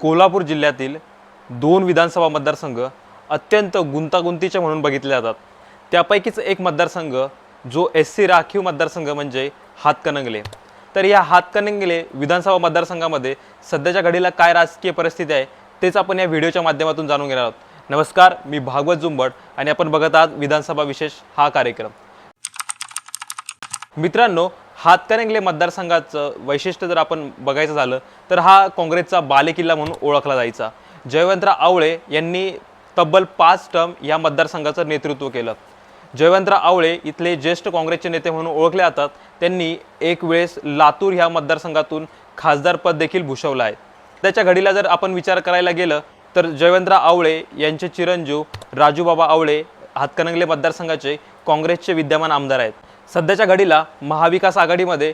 कोल्हापूर जिल्ह्यातील दोन विधानसभा मतदारसंघ अत्यंत गुंतागुंतीचे म्हणून बघितले जातात. त्यापैकीच एक मतदारसंघ जो एस सी राखीव मतदारसंघ म्हणजे हातकणंगले. तर या हातकणंगले विधानसभा मतदारसंघामध्ये सध्याच्या घडीला काय राजकीय परिस्थिती आहे तेच आपण या व्हिडिओच्या माध्यमातून जाणून घेणार आहोत. नमस्कार मी भागवत जुंबड आणि आपण बघत आहात विधानसभा विशेष हा कार्यक्रम. मित्रांनो हातकणंगले मतदारसंघाचं वैशिष्ट्य जर आपण बघायचं झालं तर हा काँग्रेसचा बालेकिल्ला म्हणून ओळखला जायचा. जयवंतराव आवळे यांनी तब्बल पाच टर्म या मतदारसंघाचं नेतृत्व केलं. जयवंतराव आवळे इथले ज्येष्ठ काँग्रेसचे नेते म्हणून ओळखले जातात. त्यांनी एक वेळेस लातूर ह्या मतदारसंघातून खासदारपद देखील भूषवलं आहे. त्याच्या घडीला जर आपण विचार करायला गेलं तर जयवंतराव आवळे यांचे चिरंजीव राजूबाबा आवळे हातकणंगले मतदारसंघाचे काँग्रेसचे विद्यमान आमदार आहेत. सध्याच्या घडीला महाविकास आघाडीमध्ये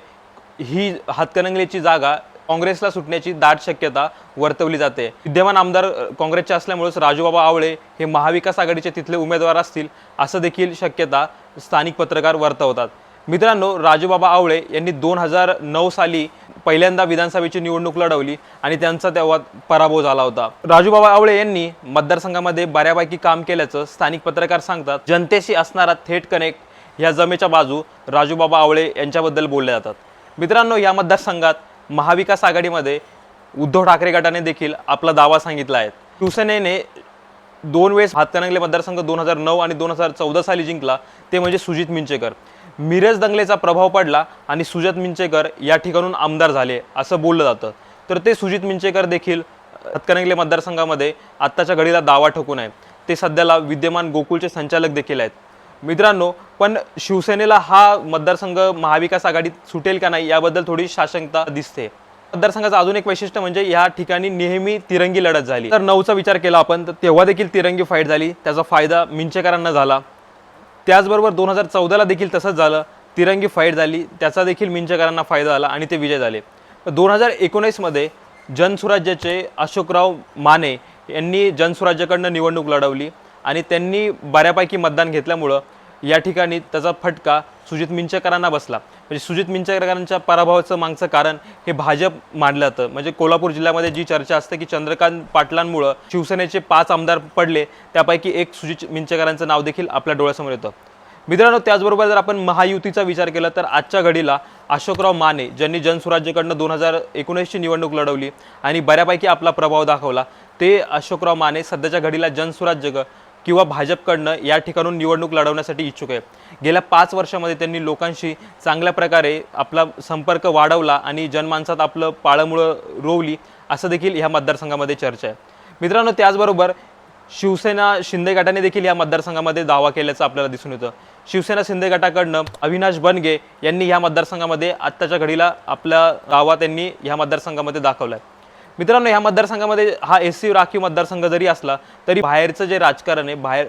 ही हातकणंगलेची जागा काँग्रेसला सुटण्याची दाट शक्यता वर्तवली जाते. विद्यमान आमदार काँग्रेसचे असल्यामुळेच राजूबाबा आवळे हे महाविकास आघाडीचे तिथले उमेदवार असतील असं देखील शक्यता स्थानिक पत्रकार वर्तवतात. मित्रांनो राजूबाबा आवळे यांनी दोन हजार नऊ साली पहिल्यांदा विधानसभेची निवडणूक लढवली आणि त्यांचा तेव्हा पराभव झाला होता. राजूबाबा आवळे यांनी मतदारसंघामध्ये बऱ्यापैकी काम केल्याचं स्थानिक पत्रकार सांगतात. जनतेशी असणारा थेट कनेक्ट ह्या जमेच्या बाजू राजूबाबा आवळे यांच्याबद्दल बोलले जातात. मित्रांनो या मतदारसंघात महाविकास आघाडीमध्ये उद्धव ठाकरे गटाने देखील आपला दावा सांगितला आहे. शिवसेनेने दोन वेळेस हातकणंगले मतदारसंघ दोन हजार नऊ आणि दोन हजार चौदा साली जिंकला ते म्हणजे सुजित मिंचेकर. मिरज दंगलेचा प्रभाव पडला आणि सुजित मिंचेकर या ठिकाणून आमदार झाले असं बोललं जातं. तर ते सुजित मिंचेकर देखील हातकणंगले मतदारसंघामध्ये आत्ताच्या घडीला दावा ठोकून आहे ते सध्याला विद्यमान गोकुळचे संचालक देखील आहेत. मित्रांनो पण शिवसेनेला हा मतदारसंघ महाविकास आघाडीत सुटेल का नाही याबद्दल थोडी साशंकता दिसते. मतदारसंघाचं अजून एक वैशिष्ट्य म्हणजे या ठिकाणी नेहमी तिरंगी लढत झाली. तर नऊचा विचार केला आपण तर तेव्हा देखील तिरंगी फाईट झाली. त्याचा फायदा मिंचेकरांना झाला. त्याचबरोबर दोन हजार चौदाला देखील तसंच झालं. तिरंगी फाईट झाली. त्याचा देखील मिंचेकरांना फायदा झाला आणि ते विजय झाले. दोन हजार एकोणीसमध्ये जनसुराज्याचे अशोकराव माने यांनी जनसुराज्याकडनं निवडणूक लढवली आणि त्यांनी बऱ्यापैकी मतदान घेतल्यामुळं या ठिकाणी त्याचा फटका सुजित मिंचेकरांना बसला. म्हणजे सुजित मिंचेकरांच्या पराभवाचं मागचं कारण हे भाजप मानलं जातं म्हणजे कोल्हापूर जिल्ह्यामध्ये जी चर्चा असते की चंद्रकांत पाटलांमुळं शिवसेनेचे पाच आमदार पडले त्यापैकी एक सुजित मिंचेकरांचं नाव देखील आपल्या डोळ्यासमोर येतं. मित्रांनो त्याचबरोबर जर आपण महायुतीचा विचार केला तर आजच्या घडीला अशोकराव माने ज्यांनी जनसुराज्यकडनं दोन हजार एकोणीसची निवडणूक लढवली आणि बऱ्यापैकी आपला प्रभाव दाखवला ते अशोकराव माने सध्याच्या घडीला जनसुराज्य किंवा भाजपकडनं या ठिकाणून निवडणूक लढवण्यासाठी इच्छुक आहे. गेल्या पाच वर्षामध्ये त्यांनी लोकांशी चांगल्या प्रकारे आपला संपर्क वाढवला आणि जनमानसात आपलं पाळंमुळं रोवली असं देखील ह्या मतदारसंघामध्ये चर्चा आहे. मित्रांनो त्याचबरोबर शिवसेना शिंदे गटाने देखील या मतदारसंघामध्ये दावा केल्याचं आपल्याला दिसून येतं. शिवसेना शिंदे गटाकडनं अविनाश बनगे यांनी ह्या मतदारसंघामध्ये आत्ताच्या घडीला आपला दावा त्यांनी ह्या मतदारसंघामध्ये दाखवला आहे मित्रांनो ह्या मतदारसंघामध्ये हा एस सी राखीव मतदारसंघ जरी असला तरी बाहेरचं जे राजकारण आहे बाहेर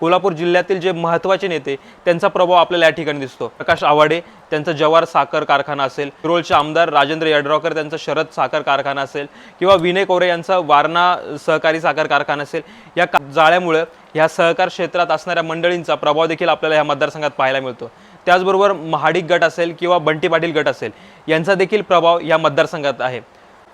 कोल्हापूर जिल्ह्यातील जे महत्त्वाचे नेते त्यांचा प्रभाव आपल्याला या ठिकाणी दिसतो. प्रकाश आवाडे त्यांचा जवार साखर कारखाना असेल रोलचे आमदार राजेंद्र यड्रावकर त्यांचा शरद साखर कारखाना असेल किंवा विनय कोरे यांचा वारणा सहकारी साखर कारखाना असेल या का- जाळ्यामुळं ह्या सहकार क्षेत्रात असणाऱ्या मंडळींचा प्रभाव देखील आपल्याला ह्या मतदारसंघात पाहायला मिळतो. त्याचबरोबर महाडिक गट असेल किंवा बंटी पाटील गट असेल यांचा देखील प्रभाव या मतदारसंघात आहे.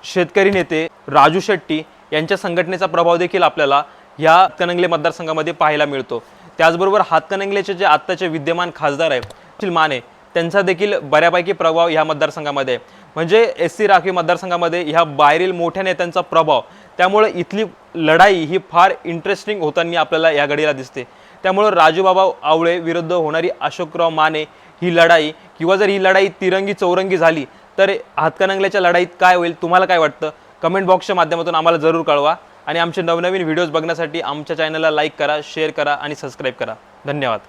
शेतकरी नेते राजू शेट्टी यांच्या संघटनेचा प्रभाव देखील आपल्याला ह्या हातकणंगले मतदारसंघामध्ये पाहायला मिळतो. त्याचबरोबर हातकणंगलेचे जे आत्ताचे विद्यमान खासदार आहे माने त्यांचा देखील बऱ्यापैकी प्रभाव ह्या मतदारसंघामध्ये आहे. म्हणजे एस सी राखीव मतदारसंघामध्ये ह्या बाहेरील मोठ्या नेत्यांचा प्रभाव त्यामुळे इथली लढाई ही फार इंटरेस्टिंग होताना आपल्याला या घडीला दिसते. त्यामुळं राजूबाबा आवळे विरुद्ध होणारी अशोकराव माने ही लढाई किंवा जर ही लढाई तिरंगी चौरंगी झाली तर हातकणंगल्याच्या लढाईत काय होईल तुम्हाला काय वाटतं? कमेंट बॉक्सच्या माध्यमातून आम्हाला जरूर कळवा. आणि आमचे नवनवीन व्हिडिओज बघण्यासाठी आमच्या चॅनलला लाईक करा शेअर करा आणि सबस्क्राईब करा. धन्यवाद.